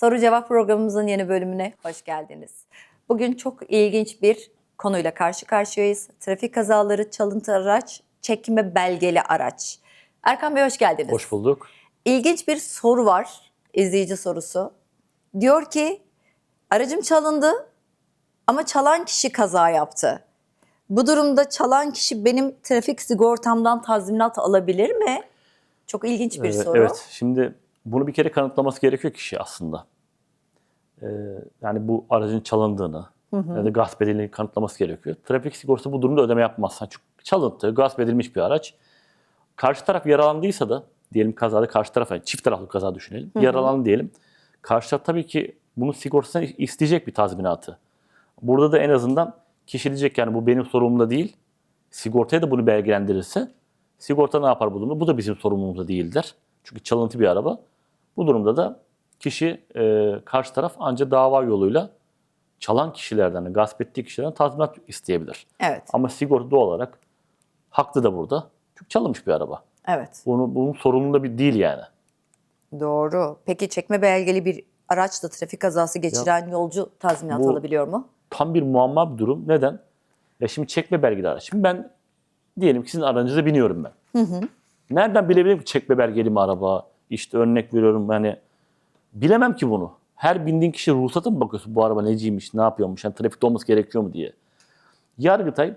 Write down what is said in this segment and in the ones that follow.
Soru cevap programımızın yeni bölümüne hoş geldiniz. Bugün çok ilginç bir konuyla karşı karşıyayız. Trafik kazaları, çalıntı araç, çekme belgeli araç. Erkan Bey hoş geldiniz. Hoş bulduk. İlginç bir soru var, izleyici sorusu. Diyor ki, aracım çalındı ama çalan kişi kaza yaptı. Bu durumda çalan kişi benim trafik sigortamdan tazminat alabilir mi? Çok ilginç bir Ee, soru. Evet, şimdi bunu bir kere kanıtlaması gerekiyor kişi aslında. Ee, yani bu aracın çalındığını ya da gasp edildiğini kanıtlaması gerekiyor. Trafik sigortası bu durumda ödeme yapmaz. Çünkü çalıntı, gasp edilmiş bir araç. Karşı taraf yaralandıysa da, diyelim kazada karşı taraf, yani çift taraflı kaza düşünelim. Yaralandı diyelim. Karşı taraf tabii ki bunun sigortasını isteyecek bir tazminatı. Burada da en azından kişi diyecek yani bu benim sorumlumda değil. Sigortaya da bunu belgelendirirse sigorta ne yapar bu durumda? Bu da bizim sorumluluğumuzda değildir. Çünkü çalıntı bir araba. Bu durumda da kişi e, karşı taraf ancak dava yoluyla çalan kişilerden, gasp ettiği kişilerden tazminat isteyebilir. Evet, Ama sigorta doğal olarak haklı da burada. Çünkü çalınmış bir araba. evet. Bunu, bunun sorumluluğunda bir değil yani. Doğru. Peki çekme belgeli bir araçla trafik kazası geçiren yolcu tazminat bu- alabiliyor mu? Tam bir muamma bir durum. Neden? Ya şimdi çekme belgeli araç. Şimdi ben diyelim ki sizin aracınıza biniyorum ben. Nereden bilebilirim ki çekme belgeli mi araba? İşte örnek veriyorum hani bilemem ki bunu. Her bindiğin kişi ruhsata mı bakıyorsun bu araba neciymiş, ne yapıyormuş, yani trafikte olması gerekiyor mu diye. Yargıtay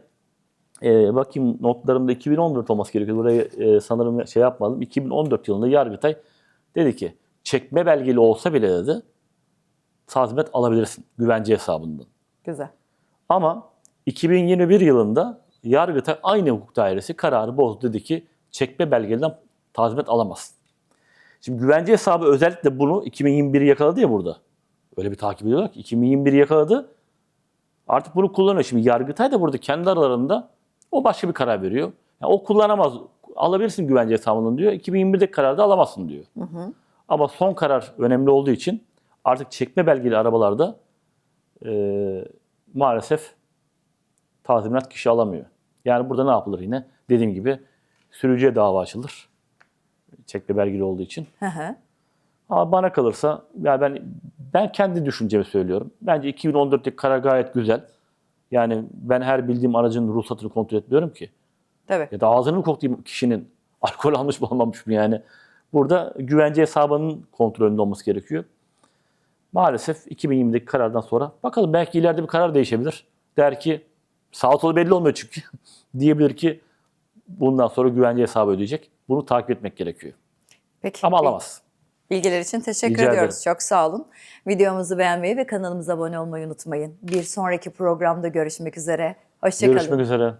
e, bakayım notlarımda 2014 olması gerekiyor. Buraya e, sanırım şey yapmadım. 2014 yılında Yargıtay dedi ki çekme belgeli olsa bile dedi tazminat alabilirsin güvence hesabından. Güzel. Ama 2021 yılında Yargıtay aynı hukuk dairesi kararı bozdu. Dedi ki çekme belgeliden tazminat alamazsın. Şimdi güvence hesabı özellikle bunu 2021'i yakaladı ya burada. Öyle bir takip ediyorlar ki 2021'i yakaladı. Artık bunu kullanıyor. Şimdi Yargıtay da burada kendi aralarında o başka bir karar veriyor. Yani o kullanamaz. Alabilirsin güvence hesabından diyor. 2021'deki kararda alamazsın diyor. Ama son karar önemli olduğu için artık çekme belgeli arabalarda eee, maalesef tazminat kişi alamıyor. Yani burada ne yapılır yine? Dediğim gibi sürücüye dava açılır. Çekme belgeli olduğu için. Hı hı. Ama bana kalırsa yani ben ben kendi düşüncemi söylüyorum. Bence 2014'teki karar gayet güzel. Yani ben her bildiğim aracın ruhsatını kontrol etmiyorum ki. Tabii. Ya da ağzını mı koklayayım kişinin alkol almış mı almamış mı yani. Burada güvence hesabının kontrolünde olması gerekiyor. Maalesef 2020'deki karardan sonra bakalım belki ileride bir karar değişebilir. Der ki sağ solu belli olmuyor çünkü. Diyebilir ki bundan sonra güvence hesabı ödeyecek. Bunu takip etmek gerekiyor. Peki. Ama alamaz. Bilgiler için teşekkür Rica ediyoruz. ederim. Çok sağ olun. Videomuzu beğenmeyi ve kanalımıza abone olmayı unutmayın. Bir sonraki programda görüşmek üzere. Hoşçakalın. Görüşmek üzere.